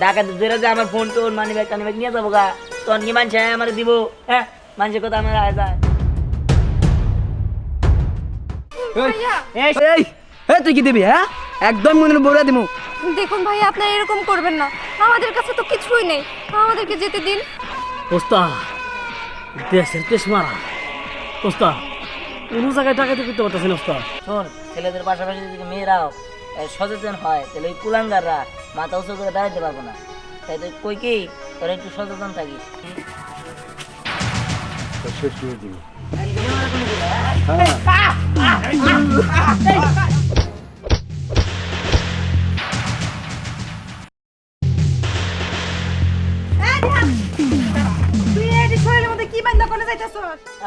ডাকাত ধরে যে আমার ফোন টোন মানি ব্যাগ টানি ব্যাগ নিয়ে যাব গা। তখন কি মানুষ আমার দিব? হ্যাঁ মানুষের কথা আমার আয় যায়। এই এই এই তুই কি দিবি হ্যাঁ? একদম মনে দিমু। দেখুন ভাই আপনারা এরকম করবেন না। আমাদের কাছে তো কিছুই নেই। আমাদেরকে যেতে দিন। ওস্তাদ দেশের মারা। ওস্তাদ কোনো জায়গায় টাকা দিতে পারতেছেন ওস্তাদ শোন ছেলেদের পাশাপাশি যদি মেয়েরাও সচেতন হয় তাহলে ওই কুলাঙ্গাররা মাথা উঁচু করে দাঁড়াতে পারব না। তাই তুই কই কি? তোরা একটু সচেতন থাকিস।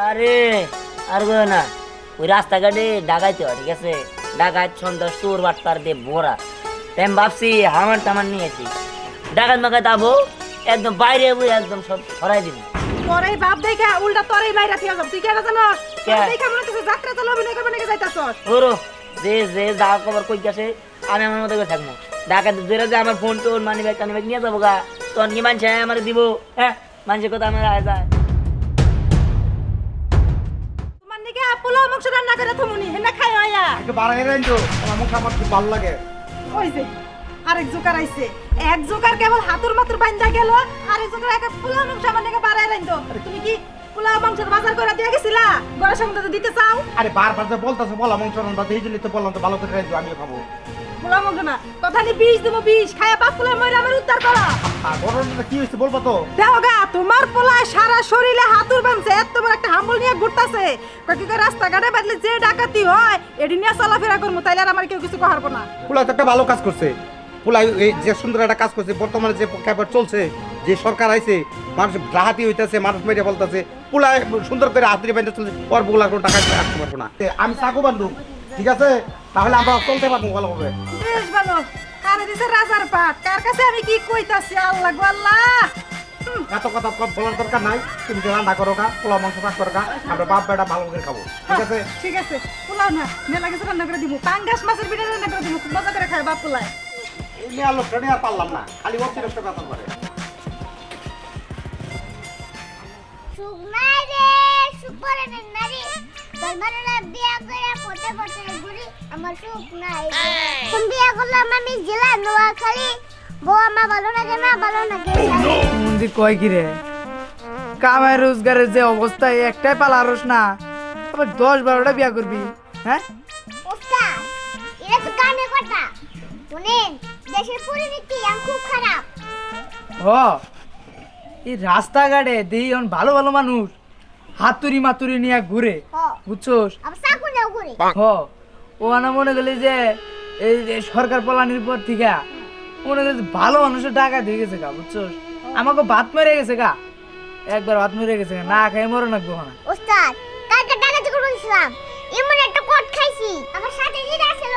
আরে আর গো না। ওই রাস্তাঘাটে ডাকাইতে হয় ঠিক আছে? ডাকাত সন্ধ্যা চোর বাটপার দিয়ে ভরা। আমি ভাবছি হামার টামার নিয়েছি ডাকাত মাকাত আবো একদম বাইরে বই একদম সব ছড়াই দিবি। তোর এই বাপ দেখা উল্টা তোর এই বাইরে থেকে যাব তুই কে? তোর দেখা মনে হচ্ছে যাত্রা চলো অভিনয় করবে নাকি যাইতাছস? ওরো যে যে যা খবর কই গেছে আমি আমার মতো করে থাকব। ডাকাত ধরে যে আমার ফোন টোন মানি ব্যাগ টানি ব্যাগ নিয়ে যাব গা। তখন কি মানুষ আমার দিব? হ্যাঁ মানুষের কথা আমার আয় যায় তোমার নাকি পোলাও মাংস রান্না করে থমুনি হেনা খাই আয়া। বাড়াই রেন তো আমার মুখ আমার খুব ভালো লাগে। ওই যে আরেক জোকার আইছে। এক জোকার কেবল হাতুর মাতুর বান্ধা গেল আরেক জোকার এক পোলাও মাংস আমার নাকি রাইন্দো। তুমি কি পোলাও মাংসের বাজার করে দিয়ে গেছিলা? গড়ের সঙ্গে তো দিতে চাও। আরে বারবার যে বলতেছে বলা মাংস রান্না এই জন্য তো বললাম তো ভালো করে রাখব আমিও খাব। পোলাও মাংস না। কথা নি বিষ দেবো বিষ। খায়া বাপ পোলাও মরে আমার উদ্ধার করো। ঘটনাটা কি হয়েছে বলব তো? দেওগা তোমার পোলায় সারা শরীরে হাতুর বানছে এত বড় একটা হাম্বল নিয়ে ঘুরতাছে। কয়েক রাস্তাঘাটে বাদলে যে ডাকাতি হয় এটি নিয়ে চলাফেরা করব তাইলে আর আমার কেউ কিছু কহার না পুলাই তো একটা ভালো কাজ করছে। পুলাই এই যে সুন্দর একটা কাজ করছে বর্তমানে যে ব্যাপার চলছে যে সরকার আইছে মানুষ ডাহাতি হইতেছে মানুষ মেরে বলতেছে পুলাই সুন্দর করে হাতির বাইন্দা চলছে ওর বগুলা কোনো টাকা আসতে পারব না। আমি চাকু বান্ধু ঠিক আছে? তাহলে আমরা চলতে পারব ভালোভাবে। বেশ ভালো। কারে দিছে রাজার পাট? কার কাছে আমি কি কইতাছি? আল্লাহ গো আল্লাহ! হুম, এত কথা কম বলার দরকার নাই। তুমি যে রান্না করো গা পোলা মাংস কাজ করো গা আমরা বাপ বেটা ভালো করে খাব। ঠিক আছে? ঠিক আছে। পোলাও না মেলা কিছু রান্না করে দিব। পাঙ্গাস মাছের পিঠা রান্না করে দিব। খুব মজা করে খায় বাপ পোলায়। এই নিয়ে আলো ট্রেনে আর পারলাম না। খালি অতিরিক্ত কথা করে সুখ নাই রে নেন নারী তোর বিয়া করে পড়তে পড়তে ঘুরি আমার সুখ নাই। রে বিয়া করলাম আমি জেলা নোয়াখালী। বউ আমার ভালো লাগে না ভালো লাগে মন্দি কয় কি রে? কামাই রোজগারের যে অবস্থা একটাই পালারস না। আবার দশ বারোটা বিয়া করবি হ্যাঁ? ওস্তাদ এটা তো গানে কথা। শুনেন দেশের পরিণতি এখন খুব খারাপ। ও এই রাস্তাঘাটে দেখি এখন ভালো ভালো মানুষ। হাতুরি মাতুরি নিয়ে ঘুরে বুঝছোস? হ। ও আনা মনে গেলে যে এই যে সরকার পলানির পর থেকে মনে গেলে ভালো মানুষের টাকা দিয়ে গেছে গা বুঝছোস? আমাকে ভাত মেরে গেছে গা। একবার ভাত মেরে গেছে গা। না খাই মরে নাকবো না। ওস্তাদ কালকে ডাকাতি করে বলছিলাম। এমন একটা কট খাইছি। আমার সাথে যে ছিল।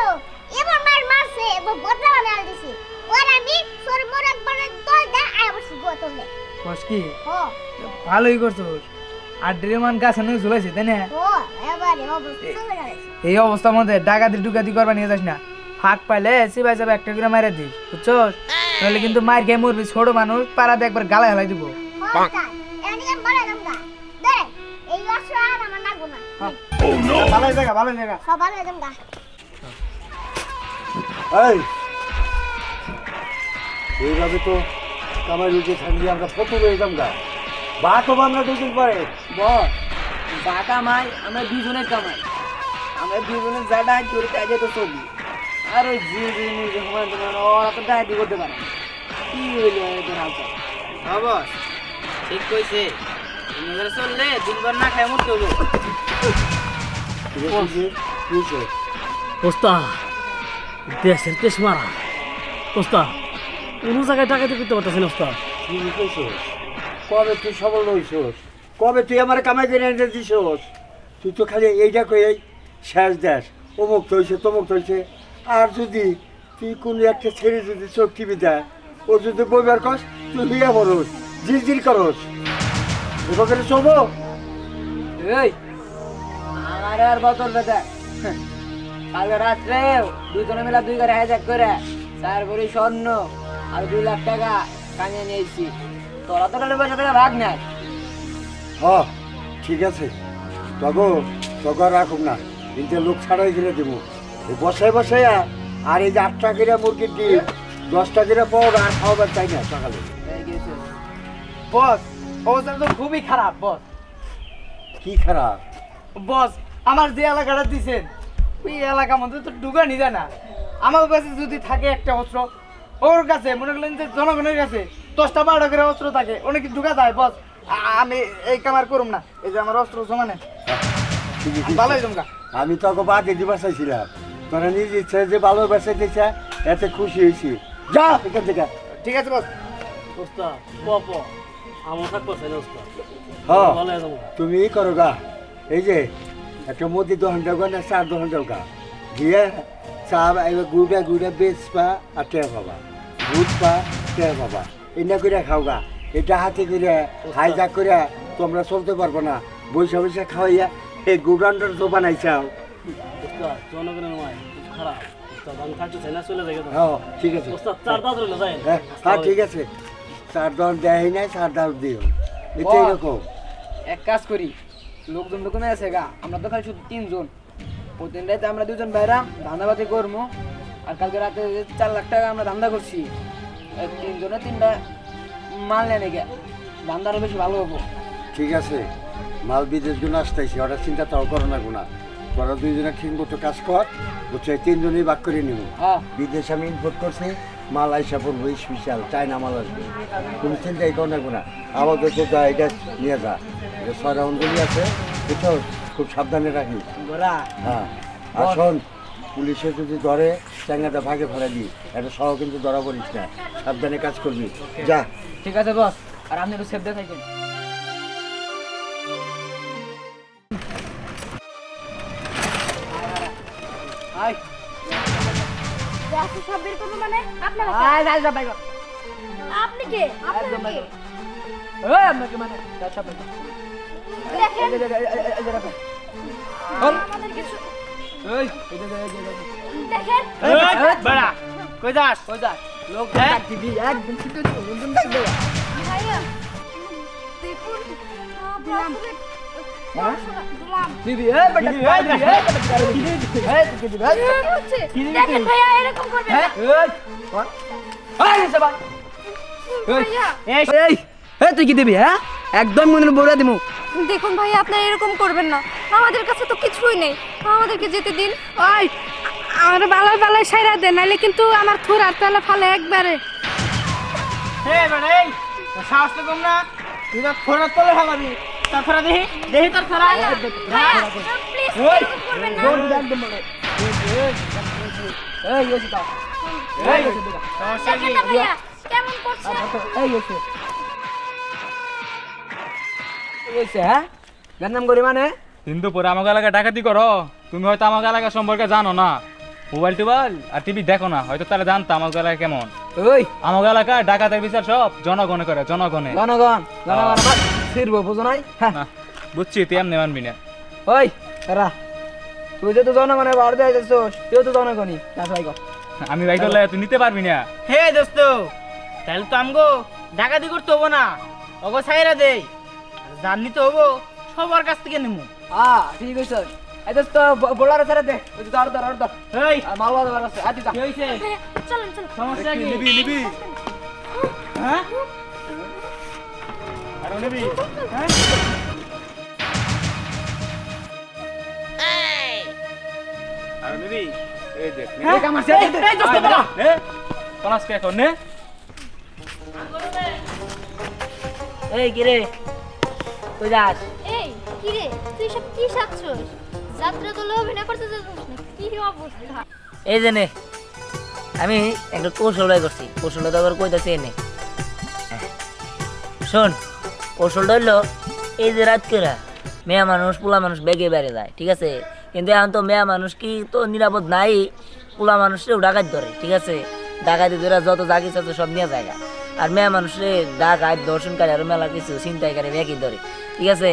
এবার মার মারছে এবং বদলা বানা দিছি। ওর আমি সর মোর একবার তোল দে আয় বসি গো তোলে কস কি? ভালোই করছোস। আর ড্রেমান গাছ অনেক ঝুলাইছে তাই না? অবস্থা এই অবস্থার মধ্যে ডাকাতি ডুকাতি করবা নিয়ে যাস না। ফাঁক পাইলে সিবাই যাবে একটা করে মারে দিস বুঝছোস? নাহলে কিন্তু মার খেয়ে মরবি ছোট মানুষ পাড়াতে একবার গালা হেলাই দিব। ভালো জায়গা ভালো জায়গা। ভালো দামগা এই এইভাবে তো কামাই রুজে থাকলে আমরা কত গা। বা তো আমরা দুদিন পরে। বল যা কামাই আমরা দুজনের কামাই। আমরা দুজনের যা ডাক করে কাজে তো চলি। আর ওই জি জি নিজে ঘুমান তোমার ওরা তো ডাকাতি করতে পারে না। কি হইল এদের হালচাল বস ঠিক কইছে। নজরে চললে দিনভর না খাই মরতে হব দেশের দেশ মারা। ওস্তাদ কোনো জায়গায় টাকা দিতে পারতেছেন ওস্তাদ। কি কইছস? কবে তুই সবল হইছস? কবে তুই আমার কামাই করে এনে দিছস? তুই তো খালি এইটা কই এই শেষ দেশ। অমুক হয়েছে তমুক হয়েছে আর যদি তুই কোন একটা ছেড়ে যদি চোখ টিভি দেয়, ও যদি বইবার কস, তুই বিয়া বরস জির জির করস। এভাবে চলবো? এই, আমার আর বদল বেদা কালকে রাত্রে দুজনে মিলা দুই করে হাজার করে তারপরে স্বর্ণ আর দুই লাখ টাকা কানিয়ে নিয়েছি। তোরা তো টাকা পয়সা থেকে ভাগ নেয়। হ ঠিক আছে। তগো তগো রাখুক না। কিন্তু লোক ছাড়াই গেলে দেবো। এই বসায় বসায় আর এই যে আটটা করে মুরগির ডিম দশটা করে পাওয়ার আর খাওয়াবার চাই না সকালে। বস অবস্থা তো খুবই খারাপ বস। কি খারাপ? বস আমার যে এলাকাটা দিছেন ওই এলাকার মধ্যে তো ঢুকা নিয়ে যায় না। আমার কাছে যদি থাকে একটা অস্ত্র ওর কাছে মনে করলেন যে জনগণের কাছে দশটা বারোটা করে অস্ত্র থাকে অনেক ঢুকা যায় বস আমি এই কামার করুম না। এই যে আমার অস্ত্র আছে। ভালোই জমকা আমি তো ওকে বাদ দিতে বাসাইছিলাম তোরা নিজে ইচ্ছে যে ভালো বাসাইতে চা এতে খুশি হয়েছি যা এখান থেকে। ঠিক আছে বস। ওস্তাদ প প। আমার থাকব ওস্তাদ। হ্যাঁ যাব তুমি ই করো গা। এই যে একটা মুদি দহন দেও না চার দহন দেও গা। দিয়ে চা গুড়া গুড়া বেচ পা আর টেয়া পাবা। দুধ পা টেয়া পাবা এটা করে খাওগা। এটা হাতে করে হাইজাক করে তোমরা চলতে পারব না। বৈশা বৈশা খাওয়াইয়া এই গুড়ান্ডার তো বানাইছাও জনগণের খারাপ। যাই হ্যাঁ ঠিক আছে। হ্যাঁ হ্যাঁ ঠিক আছে। চার দহন দেয় নাই চার দাও। দিও এটা এরকম এক কাজ করি লোকজন তো কমে আছে গা। আমরা তো খালি শুধু তিনজন। প্রতিদিন রাতে আমরা দুজন বাইরাম ধান্দাবাদি করব আর কালকে রাতে চার লাখ টাকা আমরা ধান্দা করছি। তিনজনে তিনটা মাল নেয় নাকি ধান্দা বেশি ভালো হব। ঠিক আছে। মাল বিদেশগুলো আসতেছি ওটা চিন্তা তাও করো না গুণা তোরা দুইজনে ঠিক মতো কাজ কর বুঝছ তিনজনই বাক করে নিব। হ্যাঁ। বিদেশ আমি ইম্পোর্ট করছি মাল আইসা পড়ব স্পেশাল চায়না মাল আসবে। তুমি চিন্তাই করো না গুণা আমাদের তো যা এটা নিয়ে যা। ছয় রাউন্ডগুলি আছে বুঝছ? খুব সাবধানে রাখিস। হ্যাঁ। আর শোন পুলিশে যদি ধরে চ্যাঙ্গাটা ভাগে ফেলে দিই এটা সহ কিন্তু ধরা পড়িস না সাবধানে কাজ করবি যা ঠিক আছে বস আর আপনি একটু সেফ মানে আপনারা কে? আপনি কে কে আপনাকে মানে বাইক দেখেন আমাদের কিছু এই দেখেন। বেড়া কই যাস? কই যাস? লোক দিবি একদম একদম ভাইয়া দেখুন বেটা? দেখেন ভাইয়া এরকম না। সবাই। তুই কি দিবি হ্যাঁ? একদম মনে বলে দিমু দেখুন ভাইয়া আপনারা এরকম করবেন না আমাদের কাছে তো কিছুই নেই আমাদেরকে যেতে দিন ওই আমার বালায় বালায় সাইরা দে নাহলে কিন্তু আমার থুরার তালে ফালে একবারে হে এই সাহস তো কম না তুই তো ফোনের তলে ফেলাবি তার ফেরা দেখি দেখি তার ফেরা প্লিজ এরকম করবেন না একদম বলে এই এসে দাও এই এসে দাও দেখেন না ভাইয়া কেমন করছে এই এসে হ্যাঁ? করি মানে? কিন্তু পরে আমাকে এলাকায় ডাকাতি করো। তুমি হয়তো আমাকে এলাকা সম্পর্কে জানো না। মোবাইল টোবাইল আর টিভি দেখো না হয়তো তারা জানতো আমাকে এলাকা কেমন। ওই। আমাকে এলাকায় ডাকাতের বিচার সব জনগণে করে জনগণে। জনগণ জনগণ আমার ফিরবো বুঝো নাই? হ্যাঁ। বুঝছি তুই এমনি মানবি না। ওই এরা তুই যেহেতু জনগণের বার দিয়ে যাচ্ছিস তুইও তো জনগণই। না ভাই আমি বাইক করলে তুই নিতে পারবি না। হে দোস্ত তাহলে তো আমগো ডাকাতি করতে হব না। ওগো সাইরা দেই। জাননি তো হব সবার কাছ থেকে নিমু। হ্যাঁ ঠিক আছে। এই দোস্ত বোলার ছেড়ে দে। ওই ধর ধর ধর এই। মালবা ধর আছে আদি যা কি হইছে? চলেন চলেন। সমস্যা কি? নিবি নিবি। হ্যাঁ? আরও নিবি। আরও নিবি। এই দেখ নে। এই কামার ছেড়ে এই দোস্ত বলা নে। পলাশ কে এখন নে। এই কিরে তুই যাস এই কি রে? তুই সব কি সাচ্ছস যাত্রা দলে অভিনয় করতে যাচ্ছিস না কি অবস্থা? এই যে নে আমি একটা কৌশলটাই করছি। কৌশলটা আবার কইতাছি এনে। শোন কৌশলটা হইল এই যে রাত করে মেয়া মানুষ পোলা মানুষ বেগে বেড়ে যায় ঠিক আছে? কিন্তু এখন তো মেয়া মানুষ কি তো নিরাপদ নাই পোলা মানুষেও ডাকাত ধরে ঠিক আছে? ডাকাতি ধরে যত জাগি আছে সব নিয়ে যায় আর মেয়া মানুষে ডাকাত দর্শনকারী আর মেলা কিছু চিন্তাইকারী ব্যাকি ধরে। ঠিক আছে?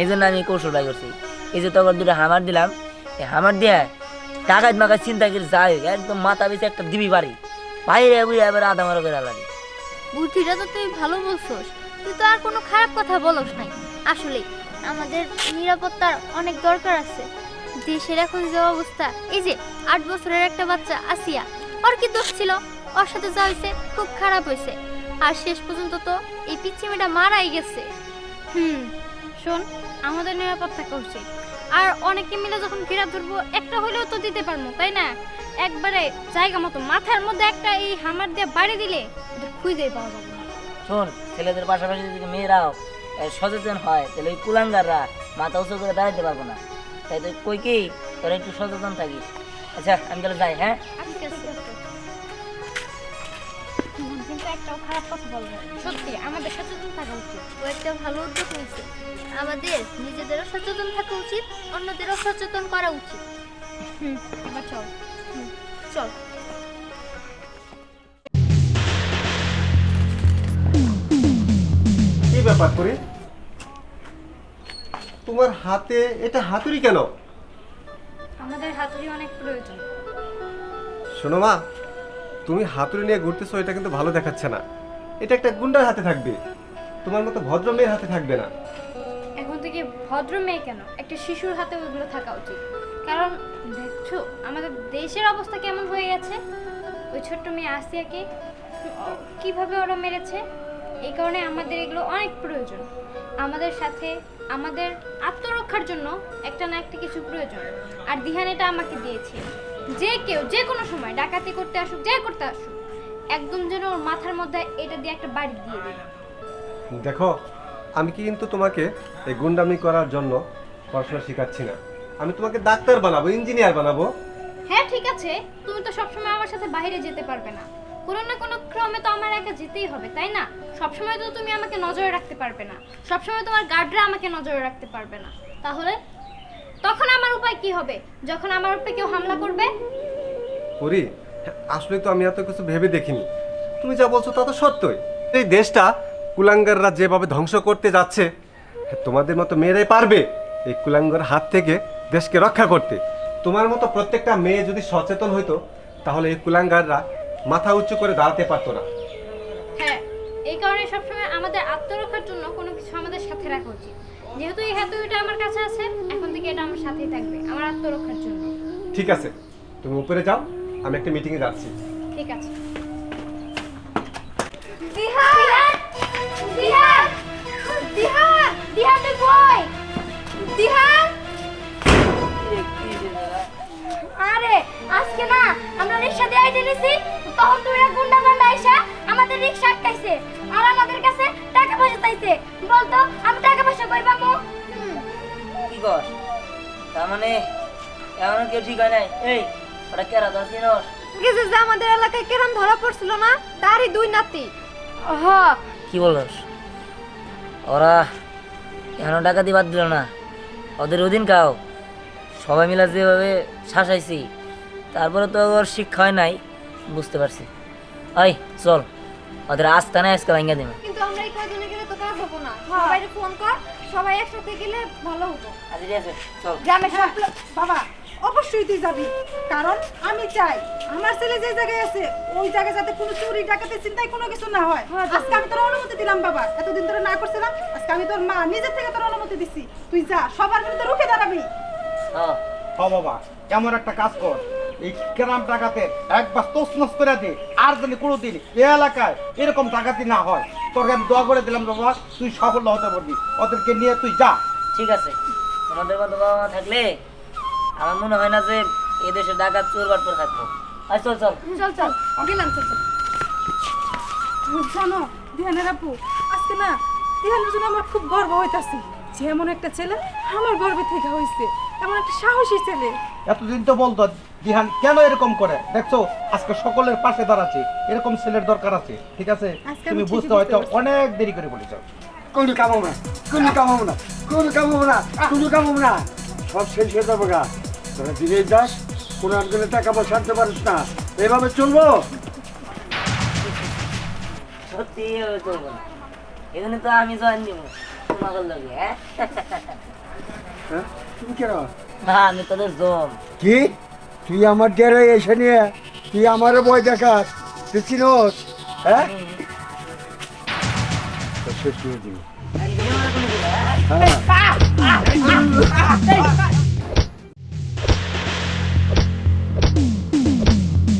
এই জন্য আমি কৌশলটাই করছি। এই যে তখন দুটো হামার দিলাম, এই হামার দিয়ে ডাকাত মাকাত চিন্তা করে যায় একদম মাথা বেশি একটা দিবি বাড়ি। বাইরে বুঝে এবার আধা মারা করে আলাদি বুদ্ধিটা তো তুই ভালো বলছস। তুই তো আর কোনো খারাপ কথা বলস নাই। আসলে, আমাদের নিরাপত্তার অনেক দরকার আছে। দেশের এখন যে অবস্থা, এই যে আট বছরের একটা বাচ্চা, আসিয়া, ওর কি দোষ ছিল? ওর সাথে যা হয়েছে খুব খারাপ হয়েছে আর শেষ পর্যন্ত তো এই পিচ্ছিমিটা মারাই গেছে। হুম শোন আমাদের নিরাপদ থাকা উচিত আর অনেকে মিলে যখন ঘেরা ধরবো একটা হলেও তো দিতে পারব তাই না? একবারে জায়গা মতো মাথার মধ্যে একটা এই হামার দিয়ে বাড়ি দিলে খুঁজেই পাওয়া যাবে শোন ছেলেদের পাশাপাশি যদি মেয়েরাও সচেতন হয় তাহলে ওই কুলাঙ্গাররা মাথা উঁচু করে দাঁড়াতে পারব না। তাই তুই কই কি তোরা একটু সচেতন থাকিস। আচ্ছা আমি তাহলে যাই হ্যাঁ? একটাও খারাপ কথা বলব। সত্যি আমাদের সচেতন থাকা উচিত। ও একটা ভালো উদ্যোগ নিয়েছে। আমাদের নিজেদেরও সচেতন থাকা উচিত অন্যদেরও সচেতন করা উচিত। হুম এবার চল। চল। কি ব্যাপার করি? তোমার হাতে এটা হাতুড়ি কেন? আমাদের হাতুড়ি অনেক প্রয়োজন। শোনো মা তুমি হাতুড়ি নিয়ে ঘুরতেছো, এটা কিন্তু ভালো দেখাচ্ছে না। এটা একটা গুন্ডার হাতে থাকবে। তোমার মতো ভদ্র মেয়ের হাতে থাকবে না। এখন থেকে ভদ্র মেয়ে কেন? একটা শিশুর হাতে ওগুলো থাকা উচিত। কারণ দেখছ, আমাদের দেশের অবস্থা কেমন হয়ে গেছে? ওই ছোট্ট মেয়ে আসিয়াকে কীভাবে ওরা মেরেছে? এই কারণে আমাদের এগুলো অনেক প্রয়োজন। আমাদের সাথে, আমাদের আত্মরক্ষার জন্য একটা না একটা কিছু প্রয়োজন। আর দিহান এটা আমাকে দিয়েছে। যে কেউ যে কোনো সময় ডাকাতি করতে আসুক যে করতে আসুক একদম যেন ওর মাথার মধ্যে এটা দিয়ে একটা বাড়ি দিয়ে দিই দেখো আমি কি কিন্তু তোমাকে এই গুন্ডামি করার জন্য পড়াশোনা শেখাচ্ছি না। আমি তোমাকে ডাক্তার বানাবো ইঞ্জিনিয়ার বানাবো। হ্যাঁ ঠিক আছে। তুমি তো সবসময় আমার সাথে বাইরে যেতে পারবে না। কোনো না কোনো ক্রমে তো আমার একা যেতেই হবে তাই না? সবসময় তো তুমি আমাকে নজরে রাখতে পারবে না। সবসময় তোমার গার্ডরা আমাকে নজরে রাখতে পারবে না। তাহলে তখন আমার উপায় কি হবে? যখন আমার উপরে কেউ হামলা করবে? করি আসলে তো আমি এত কিছু ভেবে দেখিনি। তুমি যা বলছো তা তো সত্যই। এই দেশটা কুলাঙ্গাররা যেভাবে ধ্বংস করতে যাচ্ছে তোমাদের মতো মেয়েরাই পারবে এই কুলাঙ্গার হাত থেকে দেশকে রক্ষা করতে। তোমার মতো প্রত্যেকটা মেয়ে যদি সচেতন হইতো তাহলে এই কুলাঙ্গাররা মাথা উঁচু করে দাঁড়াতে পারতো না। হ্যাঁ এই কারণে সবসময় আমাদের আত্মরক্ষার জন্য কোনো কিছু আমাদের সাথে রাখা উচিত। যেহেতু এই হাতুড়িটা আমার কাছে আছে এখন থেকে এটা আমার সাথেই থাকবে আমার আত্মরক্ষার জন্য। ঠিক আছে তুমি উপরে যাও আমি একটা মিটিংয়ে যাচ্ছি। ঠিক আছে। তুই কই? আরে আজকে না আমরা রিক্সা দিয়ে আইতে নিছি তখন তুই গুন্ডা আইসা আমাদের রিক্সা আটকাইছে আর আমাদের কাছে টাকা পয়সা চাইছে। বলতো আমি টাকা পয়সা কই পাবো? কি কর? তার মানে এমন কেউ ঠিক হয় নাই? এই ওরা কেরা দশ চিনস গেছে যে আমাদের এলাকায় কেরাম ধরা পড়ছিল না? তারই দুই নাতি। হ কি বলস? ওরা এখনও টাকা দিয়ে বাদ দিল না। ওদের ওদিন খাও সবাই মিলে যেভাবে শাসাইছি তারপরে তো ওর শিক্ষা হয় নাই বুঝতে পারছি। ওই চল। ওদের আস্থা নাই আজকে ভাঙ্গা দেবে কিন্তু আমরা এই কয়জনে গেলে তো কাজ হব না। সবাই ফোন কর সবাই একসাথে গেলে ভালো হতো আচ্ছা আছে চল। গ্রামে সব বাবা অবশ্যই তুই যাবি কারণ আমি চাই আমার ছেলে যে জায়গায় আছে ওই জায়গায় যাতে কোনো চুরি ডাকাতি চিন্তায় কোনো কিছু না হয়। আজকে আমি তোর অনুমতি দিলাম বাবা। এতদিন ধরে না করছিলাম আজকে আমি তোর মা নিজের থেকে তোর অনুমতি দিছি। তুই যা সবার বিরুদ্ধে রুখে দাঁড়াবি। হ্যাঁ। হ বাবা এমন একটা কাজ কর। এই গ্রাম ডাকাতে একবার তসনস করে দে আর জানি কোনোদিন এ এলাকায় এরকম ডাকাতি না হয়। তোকে আমি দোয়া করে দিলাম বাবা তুই সাফল্য হতে পারবি। ওদেরকে নিয়ে তুই যা। ঠিক আছে। তোমাদের মতো বাবা মা থাকলে আমার মনে হয় না যে এই দেশে ডাকাত চোর বাটপর থাকব। আয় চল চল। চল চল। গেলাম চল চল। শোনো দিহানের আপু আজকে না দিহানের জন্য আমার খুব গর্ব হইতাছে। যে এমন একটা ছেলে আমার গর্বে থেকে হয়েছে এমন একটা সাহসী ছেলে। এতদিন তো বলতো দিহান কেন এরকম করে? দেখছ আজকে সকলের পাশে দাঁড়াচ্ছে। এরকম ছেলের দরকার আছে ঠিক আছে? তুমি বুঝতে হয়তো অনেক দেরি করে বলেছ। কোনো কামাবো না কোনো কামাবো না কোনো কামাবো না কোনো কামাবো না। সব শেষ হয়ে যাব গা। তোরা দিনে যাস কোনো আনগুলো টাকা পয়সা আনতে পারিস না। এভাবে চলবো? সত্যি এভাবে চলবো না। এখানে তো আমি জয়েন দিব তোমাকে লগে হ্যাঁ? হ্যাঁ? তুমি কেন না আমি তোদের জম কি? তুই আমার ডেরে এসে নিয়ে তুই আমারও বই দেখাস। তুই চিনোস হ্যাঁ? হ্যাঁ